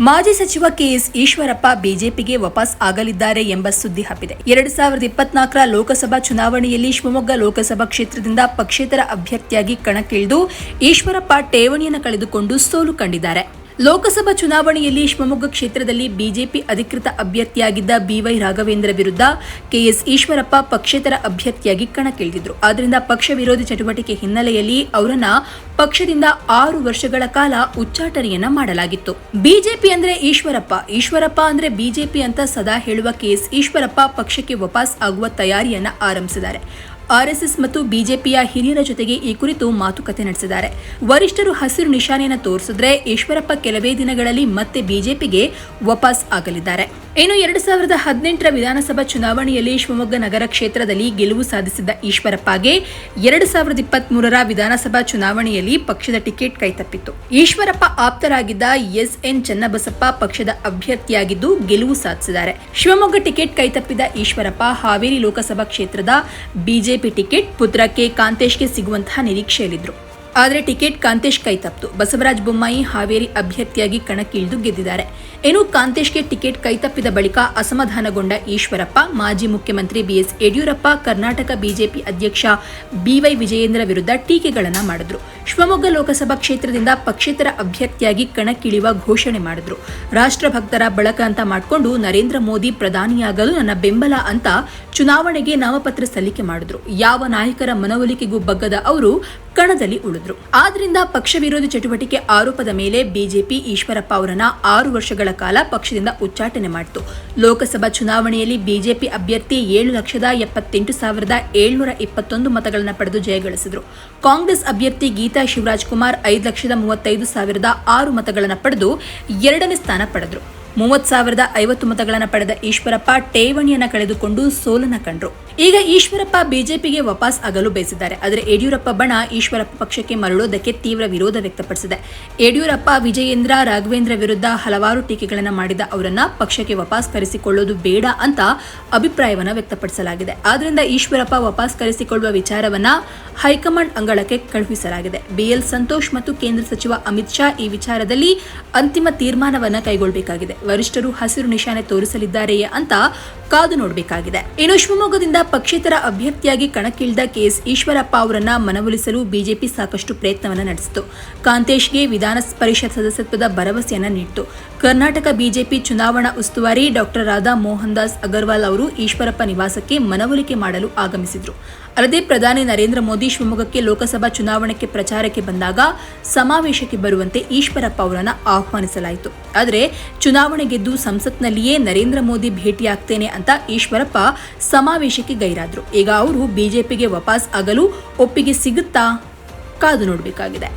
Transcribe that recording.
ಮಾಜಿ ಸಚಿವ ಕೆಎಸ್ ಈಶ್ವರಪ್ಪ ಬಿಜೆಪಿಗೆ ವಾಪಸ್ ಆಗಲಿದ್ದಾರೆ ಎಂಬ ಸುದ್ದಿ ಹಬ್ಬಿದೆ. ಎರಡು ಸಾವಿರದ ಇಪ್ಪತ್ನಾಲ್ಕರ ಲೋಕಸಭಾ ಚುನಾವಣೆಯಲ್ಲಿ ಶಿವಮೊಗ್ಗ ಲೋಕಸಭಾ ಕ್ಷೇತ್ರದಿಂದ ಪಕ್ಷೇತರ ಅಭ್ಯರ್ಥಿಯಾಗಿ ಕಣಕ್ಕಿಳಿದು ಈಶ್ವರಪ್ಪ ಠೇವಣಿಯನ್ನು ಕಳೆದುಕೊಂಡು ಸೋಲು ಕಂಡಿದ್ದಾರೆ. ಲೋಕಸಭಾ ಚುನಾವಣೆಯಲ್ಲಿ ಶಿವಮೊಗ್ಗ ಕ್ಷೇತ್ರದಲ್ಲಿ ಬಿಜೆಪಿ ಅಧಿಕೃತ ಅಭ್ಯರ್ಥಿಯಾಗಿದ್ದ ಬಿವೈ ರಾಘವೇಂದ್ರ ವಿರುದ್ಧ ಕೆಎಸ್ ಈಶ್ವರಪ್ಪ ಪಕ್ಷೇತರ ಅಭ್ಯರ್ಥಿಯಾಗಿ ಕಣಕ್ಕಿಳಿದಿದ್ರು. ಆದ್ದರಿಂದ ಪಕ್ಷ ವಿರೋಧಿ ಚಟುವಟಿಕೆ ಹಿನ್ನೆಲೆಯಲ್ಲಿ ಅವರನ್ನ ಪಕ್ಷದಿಂದ ಆರು ವರ್ಷಗಳ ಕಾಲ ಉಚ್ಚಾಟನೆಯನ್ನ ಮಾಡಲಾಗಿತ್ತು. ಬಿಜೆಪಿ ಅಂದ್ರೆ ಈಶ್ವರಪ್ಪ. ಈಶ್ವರಪ್ಪ ಅಂದ್ರೆ ಬಿಜೆಪಿ ಅಂತ ಸದಾ ಹೇಳುವ ಕೆಎಸ್ ಈಶ್ವರಪ್ಪ ಪಕ್ಷಕ್ಕೆ ವಾಪಸ್ ಆಗುವ ತಯಾರಿಯನ್ನ ಆರಂಭಿಸಿದ್ದಾರೆ. ಆರ್ಎಸ್ಎಸ್ ಮತ್ತು ಬಿಜೆಪಿಯ ಹಿರಿಯರ ಜೊತೆಗೆ ಈ ಕುರಿತು ಮಾತುಕತೆ ನಡೆಸಿದ್ದಾರೆ. ವರಿಷ್ಠರು ಹಸಿರು ನಿಶಾನೆಯನ್ನು ತೋರಿಸಿದ್ರೆ ಈಶ್ವರಪ್ಪ ಕೆಲವೇ ದಿನಗಳಲ್ಲಿ ಮತ್ತೆ ಬಿಜೆಪಿಗೆ ವಾಪಸ್ ಆಗಲಿದ್ದಾರೆ. ಇನ್ನು ಎರಡು ಸಾವಿರದ ಹದಿನೆಂಟರ ವಿಧಾನಸಭಾ ಚುನಾವಣೆಯಲ್ಲಿ ಶಿವಮೊಗ್ಗ ನಗರ ಕ್ಷೇತ್ರದಲ್ಲಿ ಗೆಲುವು ಸಾಧಿಸಿದ್ದ ಈಶ್ವರಪ್ಪಗೆ ಎರಡು ಸಾವಿರದ ಇಪ್ಪತ್ಮೂರರ ವಿಧಾನಸಭಾ ಚುನಾವಣೆಯಲ್ಲಿ ಪಕ್ಷದ ಟಿಕೆಟ್ ಕೈತಪ್ಪಿತ್ತು. ಈಶ್ವರಪ್ಪ ಆಪ್ತರಾಗಿದ್ದ ಎಸ್ ಎನ್ ಚನ್ನಬಸಪ್ಪ ಪಕ್ಷದ ಅಭ್ಯರ್ಥಿಯಾಗಿದ್ದು ಗೆಲುವು ಸಾಧಿಸಿದ್ದಾರೆ. ಶಿವಮೊಗ್ಗ ಟಿಕೆಟ್ ಕೈತಪ್ಪಿದ ಈಶ್ವರಪ್ಪ ಹಾವೇರಿ ಲೋಕಸಭಾ ಕ್ಷೇತ್ರದ ಬಿಜೆಪಿ ಟಿಕೆಟ್ ಪುತ್ರ ಕೆ ಕಾಂತೇಶ್ಗೆ ಸಿಗುವಂತಹ ನಿರೀಕ್ಷೆಯಲ್ಲಿದ್ರು. ಆದರೆ ಟಿಕೆಟ್ ಕಾಂತೇಶ್ ಕೈ ತಪ್ಪಿತು. ಬಸವರಾಜ ಬೊಮ್ಮಾಯಿ ಹಾವೇರಿ ಅಭ್ಯರ್ಥಿಯಾಗಿ ಕಣಕ್ಕಿಳಿದು ಗೆದ್ದಿದ್ದಾರೆ. ಏನು, ಕಾಂತೇಶ್ಗೆ ಟಿಕೆಟ್ ಕೈತಪ್ಪಿದ ಬಳಿಕ ಅಸಮಾಧಾನಗೊಂಡ ಈಶ್ವರಪ್ಪ, ಮಾಜಿ ಮುಖ್ಯಮಂತ್ರಿ B S Yediyurappa, Karnataka BJP ಅಧ್ಯಕ್ಷ ಬಿವೈ ವಿಜಯೇಂದ್ರ ವಿರುದ್ಧ ಟೀಕೆಗಳನ್ನು ಮಾಡಿದ್ರು. ಶಿವಮೊಗ್ಗ ಲೋಕಸಭಾ ಕ್ಷೇತ್ರದಿಂದ ಪಕ್ಷೇತರ ಅಭ್ಯರ್ಥಿಯಾಗಿ ಕಣಕ್ಕಿಳಿಯುವ ಘೋಷಣೆ ಮಾಡಿದ್ರು. ರಾಷ್ಟ್ರಭಕ್ತರ ಬಳಕ ಅಂತ ಮಾಡಿಕೊಂಡು ನರೇಂದ್ರ ಮೋದಿ ಪ್ರಧಾನಿಯಾಗಲು ನನ್ನ ಬೆಂಬಲ ಅಂತ ಚುನಾವಣೆಗೆ ನಾಮಪತ್ರ ಸಲ್ಲಿಕೆ ಮಾಡಿದ್ರು. ಯಾವ ನಾಯಕರ ಮನವೊಲಿಕೆಗೂ ಬಗ್ಗದ ಅವರು ಕಣದಲ್ಲಿ ಉಳಿದ್ರು. ಆದ್ರಿಂದ ಪಕ್ಷ ವಿರೋಧಿ ಚಟುವಟಿಕೆ ಆರೋಪದ ಮೇಲೆ ಬಿಜೆಪಿ ಈಶ್ವರಪ್ಪ ಅವರನ್ನ ಆರು ವರ್ಷಗಳ ಕಾಲ ಪಕ್ಷದಿಂದ ಉಚ್ಚಾಟನೆ ಮಾಡಿತು. ಲೋಕಸಭಾ ಚುನಾವಣೆಯಲ್ಲಿ ಬಿಜೆಪಿ ಅಭ್ಯರ್ಥಿ ಏಳು ಲಕ್ಷದ ಎಪ್ಪತ್ತೆಂಟು ಸಾವಿರದ ಏಳ್ನೂರ ಇಪ್ಪತ್ತೊಂದು ಮತಗಳನ್ನು ಪಡೆದು ಜಯಗಳಿಸಿದ್ರು ಕಾಂಗ್ರೆಸ್ ಅಭ್ಯರ್ಥಿ ಗೀತಾ ಶಿವರಾಜ್ ಕುಮಾರ್ ಐದು ಲಕ್ಷದ ಮೂವತ್ತೈದು ಸಾವಿರದ ಆರು ಮತಗಳನ್ನು ಪಡೆದು ಎರಡನೇ ಸ್ಥಾನ ಪಡೆದ್ರು. ಮೂವತ್ ಸಾವಿರದ ಐವತ್ತು ಮತಗಳನ್ನು ಪಡೆದ ಈಶ್ವರಪ್ಪ ಠೇವಣಿಯನ್ನು ಕಳೆದುಕೊಂಡು ಸೋಲನ್ನ ಕಂಡ್ರು. ಈಗ ಈಶ್ವರಪ್ಪ ಬಿಜೆಪಿಗೆ ವಾಪಸ್ ಆಗಲು ಬಯಸಿದ್ದಾರೆ. ಆದರೆ ಯಡಿಯೂರಪ್ಪ ಬಣ ಈಶ್ವರಪ್ಪ ಪಕ್ಷಕ್ಕೆ ಮರಳೋದಕ್ಕೆ ತೀವ್ರ ವಿರೋಧ ವ್ಯಕ್ತಪಡಿಸಿದೆ. ಯಡಿಯೂರಪ್ಪ, ವಿಜಯೇಂದ್ರ, ರಾಘವೇಂದ್ರ ವಿರುದ್ಧ ಹಲವಾರು ಟೀಕೆಗಳನ್ನು ಮಾಡಿದ ಅವರನ್ನ ಪಕ್ಷಕ್ಕೆ ವಾಪಸ್ ಕರೆಸಿಕೊಳ್ಳೋದು ಬೇಡ ಅಂತ ಅಭಿಪ್ರಾಯವನ್ನು ವ್ಯಕ್ತಪಡಿಸಲಾಗಿದೆ. ಆದ್ದರಿಂದ ಈಶ್ವರಪ್ಪ ವಾಪಸ್ ಕರೆಸಿಕೊಳ್ಳುವ ವಿಚಾರವನ್ನ ಹೈಕಮಾಂಡ್ ಅಂಗಳಕ್ಕೆ ಕಳುಹಿಸಲಾಗಿದೆ. ಬಿಎಲ್ ಸಂತೋಷ್ ಮತ್ತು ಕೇಂದ್ರ ಸಚಿವ ಅಮಿತ್ ಶಾ ಈ ವಿಚಾರದಲ್ಲಿ ಅಂತಿಮ ತೀರ್ಮಾನವನ್ನು ಕೈಗೊಳ್ಳಬೇಕಾಗಿದೆ ವರಿಷ್ಠರು ಹಸಿರು ನಿಶಾನೆ ತೋರಿಸಲಿದ್ದಾರೆಯೇ ಅಂತ ಕಾದು ನೋಡಬೇಕಾಗಿದೆ. ಇನ್ನು ಶಿವಮೊಗ್ಗದಿಂದ ಪಕ್ಷೇತರ ಅಭ್ಯರ್ಥಿಯಾಗಿ ಕಣಕ್ಕಿಳಿದ ಕೆಎಸ್ ಈಶ್ವರಪ್ಪ ಅವರನ್ನ ಮನವೊಲಿಸಲು ಬಿಜೆಪಿ ಸಾಕಷ್ಟು ಪ್ರಯತ್ನವನ್ನ ನಡೆಸಿತು. ಕಾಂತೇಶ್ಗೆ ವಿಧಾನ ಪರಿಷತ್ ಸದಸ್ಯತ್ವದ ಭರವಸೆಯನ್ನ ನೀಡಿತು. ಕರ್ನಾಟಕ ಬಿಜೆಪಿ ಚುನಾವಣಾ ಉಸ್ತುವಾರಿ ಡಾಕ್ಟರ್ ರಾಧಾ ಮೋಹನ್ ದಾಸ್ ಅಗರ್ವಾಲ್ ಅವರು ಈಶ್ವರಪ್ಪ ನಿವಾಸಕ್ಕೆ ಮನವೊಲಿಕೆ ಮಾಡಲು ಆಗಮಿಸಿದ್ರು. ಅಲ್ಲದೆ ಪ್ರಧಾನಿ ನರೇಂದ್ರ ಮೋದಿ ಶಿವಮೊಗ್ಗಕ್ಕೆ ಲೋಕಸಭಾ ಚುನಾವಣೆಗೆ ಪ್ರಚಾರಕ್ಕೆ ಬಂದಾಗ ಸಮಾವೇಶಕ್ಕೆ ಬರುವಂತೆ ಈಶ್ವರಪ್ಪ ಅವರನ್ನು ಆಹ್ವಾನಿಸಲಾಯಿತು. ಆದರೆ ಚುನಾವಣೆ ಗೆದ್ದು ಸಂಸತ್ನಲ್ಲಿಯೇ ನರೇಂದ್ರ ಮೋದಿ ಭೇಟಿಯಾಗ್ತೇನೆ ಅಂತ ಈಶ್ವರಪ್ಪ ಸಮಾವೇಶಕ್ಕೆ ಗೈರಾದ್ರು. ಈಗ ಅವರು ಬಿಜೆಪಿಗೆ ವಾಪಸ್ ಆಗಲು ಒಪ್ಪಿಗೆ ಸಿಗುತ್ತಾ? ಕಾದು ನೋಡಬೇಕಾಗಿದೆ.